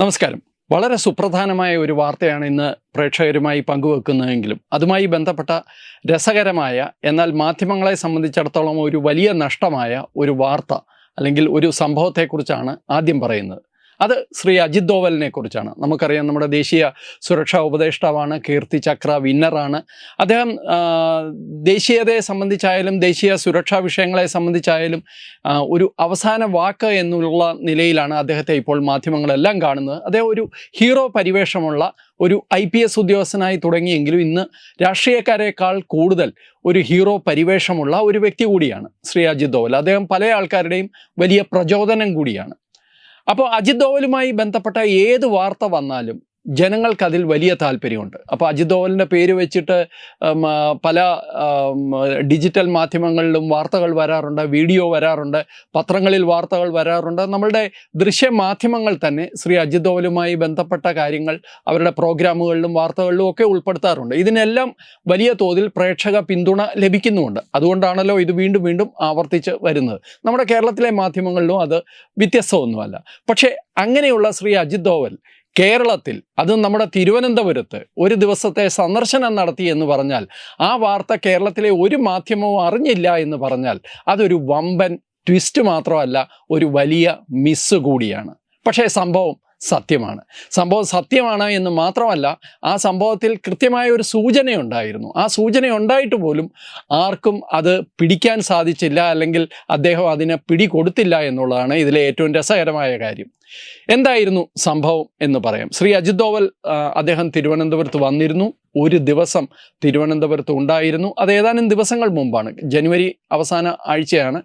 നമസ്കാരം. വളരെ സുപ്രധാനമായ ഒരു വാർത്തയാണ് ഇന്ന് പ്രേക്ഷകരുമായി പങ്കുവെക്കുന്നതെങ്കിലും അതുമായി ബന്ധപ്പെട്ട രസകരമായ എന്നാൽ മാധ്യമങ്ങളെ സംബന്ധിച്ചിടത്തോളം ഒരു വലിയ നഷ്ടമായ ഒരു വാർത്ത അല്ലെങ്കിൽ ഒരു സംഭവത്തെക്കുറിച്ചാണ് ആദ്യം പറയുന്നത്. അത് ശ്രീ അജിത് ദോവലിനെ കുറിച്ചാണ്. നമുക്കറിയാം നമ്മുടെ ദേശീയ സുരക്ഷാ ഉപദേഷ്ടാവാണ് കീർത്തി ചക്ര വിന്നറാണ് അദ്ദേഹം ദേശീയതയെ സംബന്ധിച്ചായാലും ദേശീയ സുരക്ഷാ വിഷയങ്ങളെ സംബന്ധിച്ചായാലും ഒരു അവസാന വാക്ക് എന്നുള്ള നിലയിലാണ് അദ്ദേഹത്തെ ഇപ്പോൾ മാധ്യമങ്ങളെല്ലാം കാണുന്നത്. അദ്ദേഹം ഒരു ഹീറോ പരിവേഷമുള്ള ഒരു ഐ പി എസ് ഉദ്യോഗസ്ഥനായി തുടങ്ങിയെങ്കിലും ഇന്ന് രാഷ്ട്രീയക്കാരെക്കാൾ കൂടുതൽ ഒരു ഹീറോ പരിവേഷമുള്ള ഒരു വ്യക്തി കൂടിയാണ് ശ്രീ അജിത് ദോവൽ. അദ്ദേഹം പല ആൾക്കാരുടെയും വലിയ പ്രചോദനം കൂടിയാണ്. അപ്പോൾ അജിത് ദോവലുമായി ബന്ധപ്പെട്ട ഏത് വാർത്ത വന്നാലും ജനങ്ങൾക്കതിൽ വലിയ താല്പര്യമുണ്ട്. അപ്പോൾ അജിത് ദോവലിന്റെ പേര് വെച്ചിട്ട് പല ഡിജിറ്റൽ മാധ്യമങ്ങളിലും വാർത്തകൾ വരാറുണ്ട് വീഡിയോ വരാറുണ്ട് പത്രങ്ങളിൽ വാർത്തകൾ വരാറുണ്ട്. നമ്മളുടെ ദൃശ്യ മാധ്യമങ്ങൾ തന്നെ ശ്രീ അജിത് ദോവലുമായി ബന്ധപ്പെട്ട കാര്യങ്ങൾ അവരുടെ പ്രോഗ്രാമുകളിലും വാർത്തകളിലും ഒക്കെ ഉൾപ്പെടുത്താറുണ്ട്. ഇതിനെല്ലാം വലിയ തോതിൽ പ്രേക്ഷക പിന്തുണ ലഭിക്കുന്നുമുണ്ട്. അതുകൊണ്ടാണല്ലോ ഇത് വീണ്ടും വീണ്ടും ആവർത്തിച്ച് വരുന്നത്. നമ്മുടെ കേരളത്തിലെ മാധ്യമങ്ങളിലും അത് വ്യത്യസ്തമൊന്നുമല്ല. പക്ഷേ അങ്ങനെയുള്ള ശ്രീ അജിത് ദോവൽ കേരളത്തിൽ അത് നമ്മുടെ തിരുവനന്തപുരത്ത് ഒരു ദിവസത്തെ സന്ദർശനം നടത്തി എന്ന് പറഞ്ഞാൽ ആ വാർത്ത കേരളത്തിലെ ഒരു മാധ്യമവും അറിഞ്ഞില്ല എന്ന് പറഞ്ഞാൽ അതൊരു വമ്പൻ ട്വിസ്റ്റ് മാത്രമല്ല ഒരു വലിയ മിസ് കൂടിയാണ്. പക്ഷേ സംഭവം സത്യമാണ്. സംഭവം സത്യമാണ് എന്ന് മാത്രമല്ല ആ സംഭവത്തിൽ കൃത്യമായ ഒരു സൂചനയുണ്ടായിരുന്നു. ആ സൂചന ഉണ്ടായിട്ട് പോലും ആർക്കും അത് പിടിക്കാൻ സാധിച്ചില്ല അല്ലെങ്കിൽ അദ്ദേഹം അതിനെ പിടികൊടുത്തില്ല എന്നുള്ളതാണ് ഇതിലെ ഏറ്റവും രസകരമായ കാര്യം. എന്തായിരുന്നു സംഭവം എന്ന് പറയാം. ശ്രീ അജിത് ദോവൽ അദ്ദേഹം തിരുവനന്തപുരത്ത് വന്നിരുന്നു. ഒരു ദിവസം തിരുവനന്തപുരത്ത് ഉണ്ടായിരുന്നു. അത് ഏതാനും ദിവസങ്ങൾ മുമ്പാണ്. ജനുവരി അവസാന ആഴ്ചയാണ്.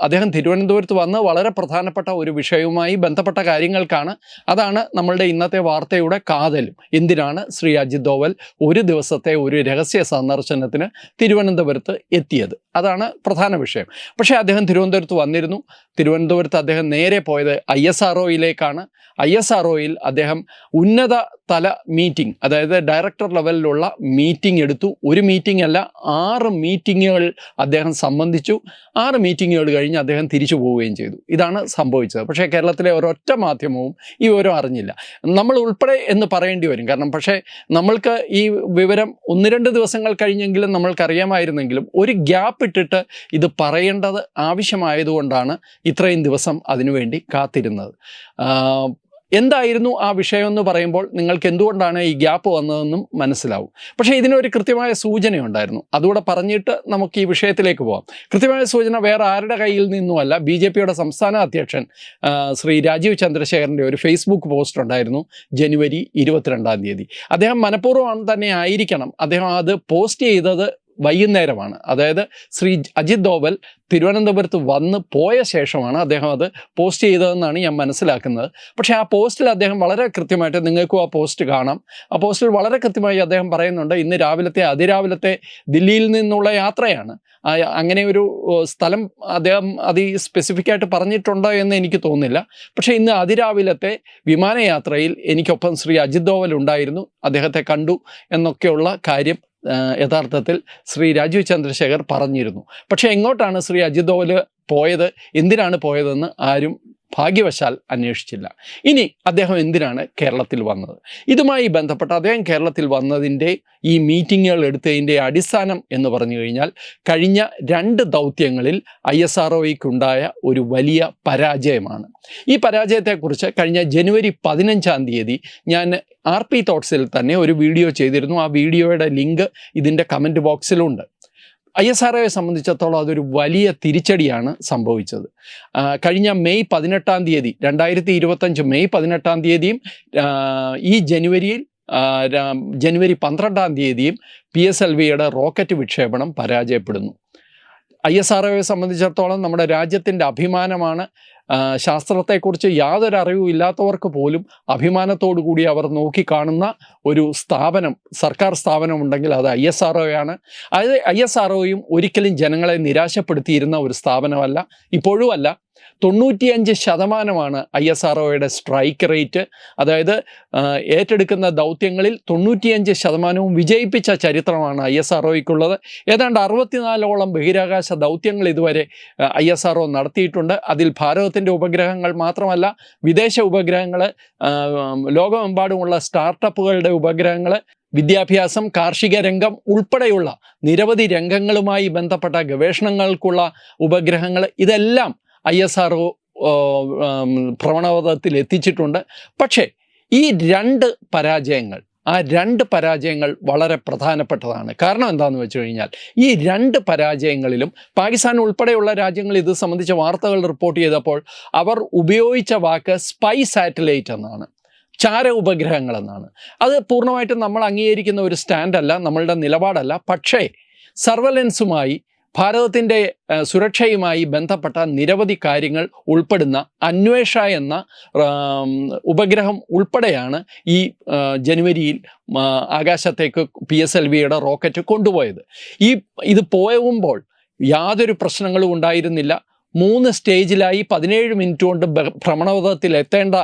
അദ്ദേഹം തിരുവനന്തപുരത്ത് വന്ന് വളരെ പ്രധാനപ്പെട്ട ഒരു വിഷയവുമായി ബന്ധപ്പെട്ട കാര്യങ്ങൾക്കാണ്. അതാണ് നമ്മളുടെ ഇന്നത്തെ വാർത്തയുടെ കാതലും എന്തിനാണ് ശ്രീ അജിത് ദോവൽ ഒരു ദിവസത്തെ ഒരു രഹസ്യ സന്ദർശനത്തിന് തിരുവനന്തപുരത്ത് എത്തിയത്? അതാണ് പ്രധാന വിഷയം. പക്ഷേ അദ്ദേഹം തിരുവനന്തപുരത്ത് വന്നിരുന്നു. തിരുവനന്തപുരത്ത് അദ്ദേഹം നേരെ പോയത് I S R I S R അദ്ദേഹം ഉന്നത തല മീറ്റിംഗ് അതായത് ഡയറക്ടർ ലെവലിലുള്ള മീറ്റിംഗ് എടുത്തു. ഒരു മീറ്റിംഗ് അല്ല ആറ് മീറ്റിങ്ങുകൾ അദ്ദേഹം സംബന്ധിച്ചു. ആറ് മീറ്റിങ്ങുകൾ കഴിഞ്ഞ് അദ്ദേഹം തിരിച്ചു പോവുകയും ചെയ്തു. ഇതാണ് സംഭവിച്ചത്. പക്ഷേ കേരളത്തിലെ ഒരൊറ്റ മാധ്യമവും ഈ വിവരം അറിഞ്ഞില്ല. നമ്മൾ ഉൾപ്പെടെ എന്ന് പറയേണ്ടി വരും. കാരണം പക്ഷേ നമ്മൾക്ക് ഈ വിവരം ഒന്ന് രണ്ട് ദിവസങ്ങൾ കഴിഞ്ഞെങ്കിലും നമ്മൾക്കറിയാമായിരുന്നെങ്കിലും ഒരു ഗ്യാപ്പ് ഇട്ടിട്ട് ഇത് പറയേണ്ടത് ആവശ്യമായതുകൊണ്ടാണ് ഇത്രയും ദിവസം അതിനുവേണ്ടി കാത്തിരുന്നത്. എന്തായിരുന്നു ആ വിഷയം എന്ന് പറയുമ്പോൾ നിങ്ങൾക്ക് എന്തുകൊണ്ടാണ് ഈ ഗ്യാപ്പ് വന്നതെന്നും മനസ്സിലാവും. പക്ഷേ ഇതിനൊരു കൃത്യമായ സൂചനയുണ്ടായിരുന്നു. അതുകൂടെ പറഞ്ഞിട്ട് നമുക്ക് ഈ വിഷയത്തിലേക്ക് പോകാം കൃത്യമായ സൂചന വേറെ ആരുടെ കയ്യിൽ നിന്നുമല്ല. ബി ജെ പിയുടെ സംസ്ഥാന അധ്യക്ഷൻ ശ്രീ രാജീവ് ചന്ദ്രശേഖരന്റെ ഒരു ഫേസ്ബുക്ക് പോസ്റ്റ് ഉണ്ടായിരുന്നു ജനുവരി ഇരുപത്തിരണ്ടാം തീയതി. അദ്ദേഹം മനഃപൂർവം തന്നെ ആയിരിക്കണം അദ്ദേഹം അത് പോസ്റ്റ് ചെയ്തത് വൈകുന്നേരമാണ്. അതായത് ശ്രീ അജിത് ദോവൽ തിരുവനന്തപുരത്ത് വന്ന് പോയ ശേഷമാണ് അദ്ദേഹം അത് പോസ്റ്റ് ചെയ്തതെന്നാണ് ഞാൻ മനസ്സിലാക്കുന്നത്. പക്ഷേ ആ പോസ്റ്റിൽ അദ്ദേഹം വളരെ കൃത്യമായിട്ട് നിങ്ങൾക്കും ആ പോസ്റ്റ് കാണാം. ആ പോസ്റ്റിൽ വളരെ കൃത്യമായി അദ്ദേഹം പറയുന്നുണ്ട് ഇന്ന് രാവിലത്തെ അതിരാവിലത്തെ ദില്ലിയിൽ നിന്നുള്ള യാത്രയാണ്. അങ്ങനെ ഒരു സ്ഥലം അദ്ദേഹം അതി സ്പെസിഫിക്കായിട്ട് പറഞ്ഞിട്ടുണ്ടോ എന്ന് എനിക്ക് തോന്നുന്നില്ല. പക്ഷേ ഇന്ന് അതിരാവിലത്തെ വിമാനയാത്രയിൽ എനിക്കൊപ്പം ശ്രീ അജിത് ദോവൽ ഉണ്ടായിരുന്നു. അദ്ദേഹത്തെ കണ്ടു എന്നൊക്കെയുള്ള കാര്യം യഥാർത്ഥത്തിൽ ശ്രീ രാജീവ് ചന്ദ്രശേഖർ പറഞ്ഞിരുന്നു. പക്ഷേ എങ്ങോട്ടാണ് ശ്രീ അജിത് ദോവൽ പോയത്? എന്തിനാണ് പോയതെന്ന് ആരും ഭാഗ്യവശാൽ അന്വേഷിച്ചില്ല. ഇനി അദ്ദേഹം എന്തിനാണ് കേരളത്തിൽ വന്നത്? ഇതുമായി ബന്ധപ്പെട്ട് അദ്ദേഹം കേരളത്തിൽ വന്നതിന്റെ ഈ മീറ്റിങ്ങുകൾ എടുത്തതിന്റെ അടിസ്ഥാനം എന്ന് പറഞ്ഞു കഴിഞ്ഞാൽ കഴിഞ്ഞ രണ്ട് ദൗത്യങ്ങളിൽ ഐ എസ് ആർ ഒയ്ക്കുണ്ടായ ഒരു വലിയ പരാജയമാണ്. ഈ പരാജയത്തെക്കുറിച്ച് കഴിഞ്ഞ ജനുവരി പതിനഞ്ചാം തീയതി ഞാൻ ആർ പി തോട്ട്സിൽ തന്നെ ഒരു വീഡിയോ ചെയ്തിരുന്നു. ആ വീഡിയോയുടെ ലിങ്ക് ഇതിന്റെ കമന്റ് ബോക്സിലുണ്ട്. ഐ എസ് ആർ ഒയെ സംബന്ധിച്ചിടത്തോളം അതൊരു വലിയ തിരിച്ചടിയാണ് സംഭവിച്ചത്. കഴിഞ്ഞ മെയ് പതിനെട്ടാം തീയതി രണ്ടായിരത്തി ഇരുപത്തഞ്ച് മെയ് പതിനെട്ടാം തീയതിയും ഈ ജനുവരിയിൽ ജനുവരി പന്ത്രണ്ടാം തീയതിയും പി എസ് എൽ വിയുടെ റോക്കറ്റ് വിക്ഷേപണം പരാജയപ്പെടുന്നു. ഐ എസ് ആർ ഒയെ സംബന്ധിച്ചിടത്തോളം നമ്മുടെ രാജ്യത്തിന്റെ അഭിമാനമാണ് ശാസ്ത്രത്തെക്കുറിച്ച് യാതൊരു അറിവും ഇല്ലാത്തവർക്ക് പോലും അഭിമാനത്തോടു കൂടി അവർ നോക്കിക്കാണുന്ന ഒരു സ്ഥാപനം സർക്കാർ സ്ഥാപനം ഉണ്ടെങ്കിൽ അത് ഐ എസ് ആർ ആണ്. അത് ഐ എസ് ആർ ഒയും ഒരിക്കലും ജനങ്ങളെ നിരാശപ്പെടുത്തിയിരുന്ന ഒരു സ്ഥാപനമല്ല ഇപ്പോഴും അല്ല. തൊണ്ണൂറ്റിയഞ്ച് ശതമാനമാണ് ഐ എസ് ആർ ഒയുടെ സ്ട്രൈക്ക് റേറ്റ്. അതായത് ഏറ്റെടുക്കുന്ന ദൗത്യങ്ങളിൽ തൊണ്ണൂറ്റിയഞ്ച് ശതമാനവും വിജയിപ്പിച്ച ചരിത്രമാണ് ഐ എസ് ആർ ഒയ്ക്കുള്ളത്. ഏതാണ്ട് അറുപത്തിനാലോളം ബഹിരാകാശ ദൗത്യങ്ങൾ ഇതുവരെ ഐ എസ് ആർ ഒ നടത്തിയിട്ടുണ്ട്. അതിൽ ഭാരതത്തിന്റെ ഉപഗ്രഹങ്ങൾ മാത്രമല്ല വിദേശ ഉപഗ്രഹങ്ങൾ ലോകമെമ്പാടുമുള്ള സ്റ്റാർട്ടപ്പുകളുടെ ഉപഗ്രഹങ്ങൾ വിദ്യാഭ്യാസം കാർഷിക രംഗം ഉൾപ്പെടെയുള്ള നിരവധി രംഗങ്ങളുമായി ബന്ധപ്പെട്ട ഗവേഷണങ്ങൾക്കുള്ള ഉപഗ്രഹങ്ങൾ ഇതെല്ലാം ഐ എസ് ആർ ഭ്രമണപഥത്തിൽ എത്തിച്ചിട്ടുണ്ട്. പക്ഷേ ഈ രണ്ട് പരാജയങ്ങൾ ആ രണ്ട് പരാജയങ്ങൾ വളരെ പ്രധാനപ്പെട്ടതാണ്. കാരണം എന്താണെന്ന് വെച്ച് കഴിഞ്ഞാൽ ഈ രണ്ട് പരാജയങ്ങളിലും പാകിസ്ഥാൻ ഉൾപ്പെടെയുള്ള രാജ്യങ്ങൾ ഇത് സംബന്ധിച്ച വാർത്തകൾ റിപ്പോർട്ട് ചെയ്തപ്പോൾ അവർ ഉപയോഗിച്ച വാക്ക് സ്പൈ സാറ്റലൈറ്റ് എന്നാണ്. ചാര ഉപഗ്രഹങ്ങൾ എന്നാണ്. അത് പൂർണമായിട്ടും നമ്മൾ അംഗീകരിക്കുന്ന ഒരു സ്റ്റാൻഡല്ല നമ്മളുടെ നിലപാടല്ല. പക്ഷേ സർവലൻസുമായി ഭാരതത്തിന്റെ സുരക്ഷയുമായി ബന്ധപ്പെട്ട നിരവധി കാര്യങ്ങൾ ഉൾപ്പെടുന്ന അന്വേഷ എന്ന ഉപഗ്രഹം ഉൾപ്പെടെയാണ് ഈ ജനുവരിയിൽ ആകാശത്തേക്ക് പി എസ് എൽ വിയുടെ റോക്കറ്റ് കൊണ്ടുപോയത്. ഈ ഇത് പോയുമ്പോൾ യാതൊരു പ്രശ്നങ്ങളും ഉണ്ടായിരുന്നില്ല. മൂന്ന് സ്റ്റേജിലായി പതിനേഴ് മിനിറ്റ് കൊണ്ട് ഭ്രമണപഥത്തിൽ എത്തേണ്ട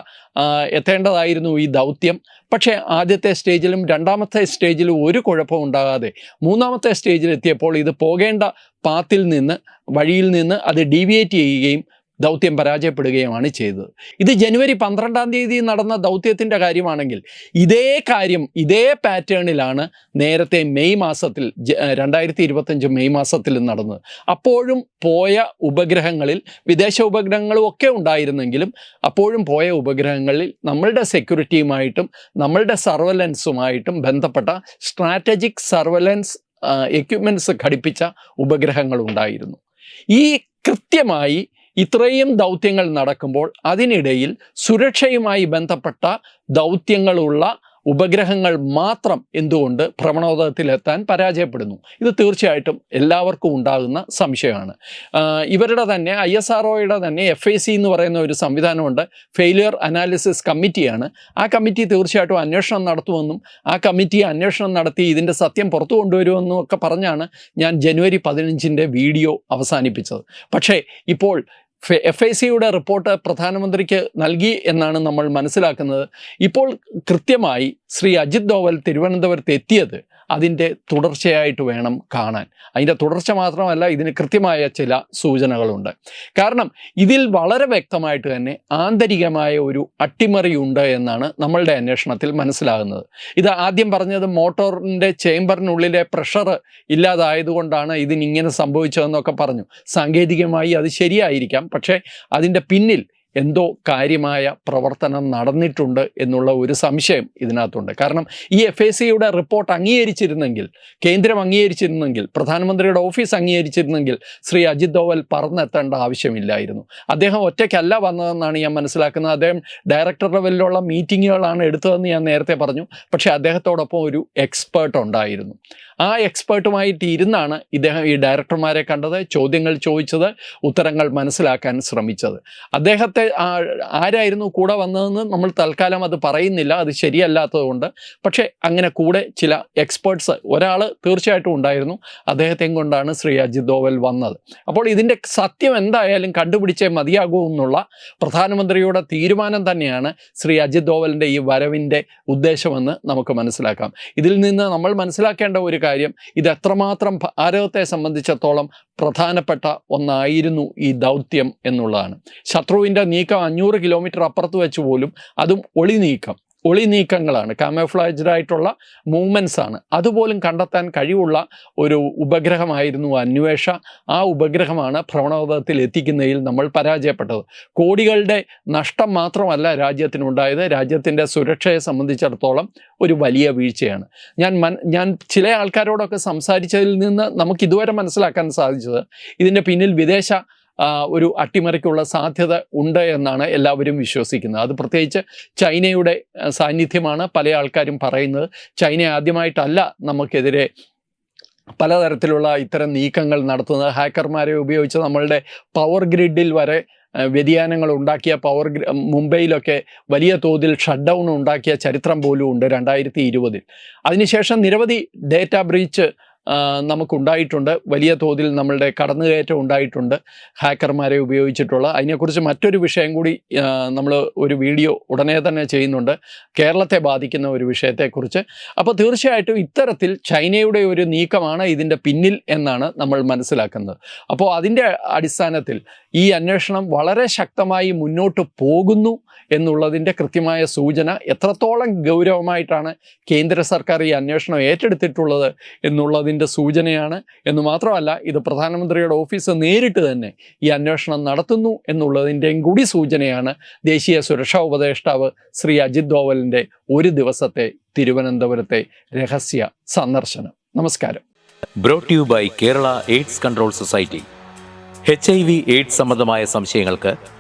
എത്തേണ്ടതായിരുന്നു ഈ ദൗത്യം. പക്ഷേ ആദ്യത്തെ സ്റ്റേജിലും രണ്ടാമത്തെ സ്റ്റേജിലും ഒരു കുഴപ്പവും ഉണ്ടാകാതെ മൂന്നാമത്തെ സ്റ്റേജിലെത്തിയപ്പോൾ ഇത് പോകേണ്ട പാത്തിൽ നിന്ന് വഴിയിൽ നിന്ന് അത് ഡീവിയേറ്റ് ചെയ്യുകയും ദൗത്യം പരാജയപ്പെടുകയുമാണ് ചെയ്തത്. ഇത് ജനുവരി പന്ത്രണ്ടാം തീയതി നടന്ന ദൗത്യത്തിന്റെ കാര്യമാണെങ്കിൽ ഇതേ കാര്യം ഇതേ പാറ്റേണിലാണ് നേരത്തെ മെയ് മാസത്തിൽ രണ്ടായിരത്തി ഇരുപത്തഞ്ച് മെയ് മാസത്തിൽ നടന്നത്. അപ്പോഴും പോയ ഉപഗ്രഹങ്ങളിൽ വിദേശ ഉപഗ്രഹങ്ങളും ഒക്കെ ഉണ്ടായിരുന്നെങ്കിലും അപ്പോഴും പോയ ഉപഗ്രഹങ്ങളിൽ നമ്മളുടെ സെക്യൂരിറ്റിയുമായിട്ടും നമ്മളുടെ സർവലൻസുമായിട്ടും ബന്ധപ്പെട്ട സ്ട്രാറ്റജിക് സർവലൻസ് എക്യുപ്മെന്റ്സ് ഘടിപ്പിച്ച ഉപഗ്രഹങ്ങളുണ്ടായിരുന്നു ഈ കൃത്യമായി ഇത്രയും ദൗത്യങ്ങൾ നടക്കുമ്പോൾ അതിനിടയിൽ സുരക്ഷയുമായി ബന്ധപ്പെട്ട ദൗത്യങ്ങളുള്ള ഉപഗ്രഹങ്ങൾ മാത്രം എന്തുകൊണ്ട് ഭ്രമണോദയത്തിലെത്താൻ പരാജയപ്പെടുന്നു? ഇത് തീർച്ചയായിട്ടും എല്ലാവർക്കും ഉണ്ടാകുന്ന സംശയമാണ്. ഇവരുടെ തന്നെ ഐ എസ് ആർ തന്നെ എഫ് എന്ന് പറയുന്ന ഒരു സംവിധാനമുണ്ട്. ഫെയിലിയർ അനാലിസിസ് കമ്മിറ്റിയാണ് ആ കമ്മിറ്റി തീർച്ചയായിട്ടും അന്വേഷണം നടത്തുമെന്നും ആ കമ്മിറ്റി അന്വേഷണം നടത്തി ഇതിന്റെ സത്യം പുറത്തു കൊണ്ടുവരുമെന്നും ഒക്കെ പറഞ്ഞാണ് ഞാൻ ജനുവരി പതിനഞ്ചിന്റെ വീഡിയോ അവസാനിപ്പിച്ചത്. പക്ഷേ ഇപ്പോൾ എഫ് ഐ സിയുടെ റിപ്പോർട്ട് പ്രധാനമന്ത്രിക്ക് നൽകി എന്നാണ് നമ്മൾ മനസ്സിലാക്കുന്നത്. ഇപ്പോൾ കൃത്യമായി ശ്രീ അജിത് ഡോവൽ തിരുവനന്തപുരത്ത് എത്തിയത് അതിന്റെ തുടർച്ചയായിട്ട് വേണം കാണാൻ. അതിന്റെ തുടർച്ച മാത്രമല്ല ഇതിന് കൃത്യമായ ചില സൂചനകളുണ്ട്. കാരണം ഇതിൽ വളരെ വ്യക്തമായിട്ട് തന്നെ ആന്തരികമായ ഒരു അട്ടിമറി ഉണ്ട് എന്നാണ് നമ്മളുടെ അന്വേഷണത്തിൽ മനസ്സിലാകുന്നത്. ഇത് ആദ്യം പറഞ്ഞത് മോട്ടോറിന്റെ ചേംബറിനുള്ളിലെ പ്രഷർ ഇല്ലാതായതുകൊണ്ടാണ് ഇതിനിങ്ങനെ സംഭവിച്ചതെന്നൊക്കെ പറഞ്ഞു. സാങ്കേതികമായി അത് ശരിയായിരിക്കാം പക്ഷേ അതിന്റെ പിന്നിൽ എന്തോ കാര്യമായ പ്രവർത്തനം നടന്നിട്ടുണ്ട് എന്നുള്ള ഒരു സംശയം ഇതിനകത്തുണ്ട്. കാരണം ഈ എഫ് എ സിയുടെ റിപ്പോർട്ട് അംഗീകരിച്ചിരുന്നെങ്കിൽ കേന്ദ്രം അംഗീകരിച്ചിരുന്നെങ്കിൽ പ്രധാനമന്ത്രിയുടെ ഓഫീസ് അംഗീകരിച്ചിരുന്നെങ്കിൽ ശ്രീ അജിത് ദോവൽ പറന്നെത്തേണ്ട ആവശ്യമില്ലായിരുന്നു. അദ്ദേഹം ഒറ്റയ്ക്കല്ല വന്നതെന്നാണ് ഞാൻ മനസ്സിലാക്കുന്നത്. അദ്ദേഹം ഡയറക്ടർ ലെവലിലുള്ള മീറ്റിങ്ങുകളാണ് എടുത്തതെന്ന് ഞാൻ നേരത്തെ പറഞ്ഞു. പക്ഷേ അദ്ദേഹത്തോടൊപ്പം ഒരു എക്സ്പേർട്ട് ഉണ്ടായിരുന്നു. ആ എക്സ്പേർട്ടുമായിട്ട് ഇരുന്നാണ് ഇദ്ദേഹം ഈ ഡയറക്ടർമാരെ കണ്ടത് ചോദ്യങ്ങൾ ചോദിച്ചത് ഉത്തരങ്ങൾ മനസ്സിലാക്കാൻ ശ്രമിച്ചത്. അദ്ദേഹത്തെ ആ- ആരായിരുന്നു കൂടെ വന്നതെന്ന് നമ്മൾ തൽക്കാലം അത് പറയുന്നില്ല. അത് ശരിയല്ലാത്തതുകൊണ്ട്. പക്ഷേ അങ്ങനെ കൂടെ ചില എക്സ്പേർട്സ് ഒരാൾ തീർച്ചയായിട്ടും ഉണ്ടായിരുന്നു. അദ്ദേഹത്തെയും കൊണ്ടാണ് ശ്രീ അജിത് ദോവൽ വന്നത്. അപ്പോൾ ഇതിന്റെ സത്യം എന്തായാലും കണ്ടുപിടിച്ചേ മതിയാകൂ എന്നുള്ള പ്രധാനമന്ത്രിയുടെ തീരുമാനം തന്നെയാണ് ശ്രീ അജിത് ദോവലിന്റെ ഈ വരവിന്റെ ഉദ്ദേശമെന്ന് നമുക്ക് മനസ്സിലാക്കാം. ഇതിൽ നിന്ന് നമ്മൾ മനസ്സിലാക്കേണ്ട ഒരു കാര്യം ഇത് എത്രമാത്രം ഭാരതത്തെ സംബന്ധിച്ചിടത്തോളം പ്രധാനപ്പെട്ട ഒന്നായിരുന്നു ഈ ദൗത്യം എന്നുള്ളതാണ്. ശത്രുവിന്റെ നീക്കം അഞ്ഞൂറ് കിലോമീറ്റർ അപ്പുറത്ത് വെച്ച് പോലും അതും ഒളി നീക്കം ഒളി നീക്കങ്ങളാണ് ആയിട്ടുള്ള മൂവ്മെന്റ്സ് ആണ്. അതുപോലും കണ്ടെത്താൻ കഴിവുള്ള ഒരു ഉപഗ്രഹമായിരുന്നു അന്വേഷ. ആ ഉപഗ്രഹമാണ് ഭ്രമണപഥത്തിൽ എത്തിക്കുന്നതിൽ നമ്മൾ പരാജയപ്പെട്ടത്. കോടികളുടെ നഷ്ടം മാത്രമല്ല രാജ്യത്തിനുണ്ടായത്. രാജ്യത്തിന്റെ സുരക്ഷയെ സംബന്ധിച്ചിടത്തോളം ഒരു വലിയ വീഴ്ചയാണ്. ഞാൻ മൻ ഞാൻ ചില ആൾക്കാരോടൊക്കെ സംസാരിച്ചതിൽ നിന്ന് നമുക്ക് ഇതുവരെ മനസ്സിലാക്കാൻ സാധിച്ചത് ഇതിന്റെ പിന്നിൽ വിദേശ ഒരു അട്ടിമറിക്കുള്ള സാധ്യത ഉണ്ട് എന്നാണ് എല്ലാവരും വിശ്വസിക്കുന്നത്. അത് പ്രത്യേകിച്ച് ചൈനയുടെ സാന്നിധ്യമാണ് പല ആൾക്കാരും പറയുന്നത്. ചൈന ആദ്യമായിട്ടല്ല നമുക്കെതിരെ പലതരത്തിലുള്ള ഇത്തരം നീക്കങ്ങൾ നടത്തുന്നത്. ഹാക്കർമാരെ ഉപയോഗിച്ച് നമ്മളുടെ പവർ ഗ്രിഡിൽ വരെ വ്യതിയാനങ്ങൾ ഉണ്ടാക്കിയ പവർ മുംബൈയിലൊക്കെ വലിയ തോതിൽ ഷട്ട് ഡൗൺ ഉണ്ടാക്കിയ ചരിത്രം പോലും ഉണ്ട് രണ്ടായിരത്തി ഇരുപതിൽ. അതിനുശേഷം നിരവധി ഡേറ്റ ബ്രീച്ച് നമുക്കുണ്ടായിട്ടുണ്ട്. വലിയ തോതിൽ നമ്മളുടെ കടന്നുകയറ്റം ഉണ്ടായിട്ടുണ്ട്. ഹാക്കർമാരെ ഉപയോഗിച്ചിട്ടുള്ള. അതിനെക്കുറിച്ച് മറ്റൊരു വിഷയം കൂടി നമ്മൾ ഒരു വീഡിയോ ഉടനെ തന്നെ ചെയ്യുന്നുണ്ട്. കേരളത്തെ ബാധിക്കുന്ന ഒരു വിഷയത്തെക്കുറിച്ച്. അപ്പോൾ തീർച്ചയായിട്ടും ഇത്തരത്തിൽ ചൈനയുടെ ഒരു നീക്കമാണ് ഇതിന്റെ പിന്നിൽ എന്നാണ് നമ്മൾ മനസ്സിലാക്കുന്നത്. അപ്പോൾ അതിന്റെ അടിസ്ഥാനത്തിൽ ഈ അന്വേഷണം വളരെ ശക്തമായി മുന്നോട്ട് പോകുന്നു. എന്നുള്ളതിന്റെ കൃത്യമായ സൂചന എത്രത്തോളം ഗൗരവമായിട്ടാണ് കേന്ദ്ര സർക്കാർ ഈ അന്വേഷണം ഏറ്റെടുത്തിട്ടുള്ളത് എന്നുള്ളതിന്റെ സൂചനയാണ്. എന്ന് മാത്രമല്ല ഇത് പ്രധാനമന്ത്രിയുടെ ഓഫീസ് നേരിട്ട് തന്നെ ഈ അന്വേഷണം നടത്തുന്നു എന്നുള്ളതിന്റെയും കൂടി സൂചനയാണ് ദേശീയ സുരക്ഷാ ഉപദേഷ്ടാവ് ശ്രീ അജിത് ഡോവലിന്റെ ഒരു ദിവസത്തെ തിരുവനന്തപുരത്തെ രഹസ്യ സന്ദർശനം. നമസ്കാരം. Brought you by Kerala AIDS control society H I V AIDS സംബന്ധമായ സംശയങ്ങൾക്ക്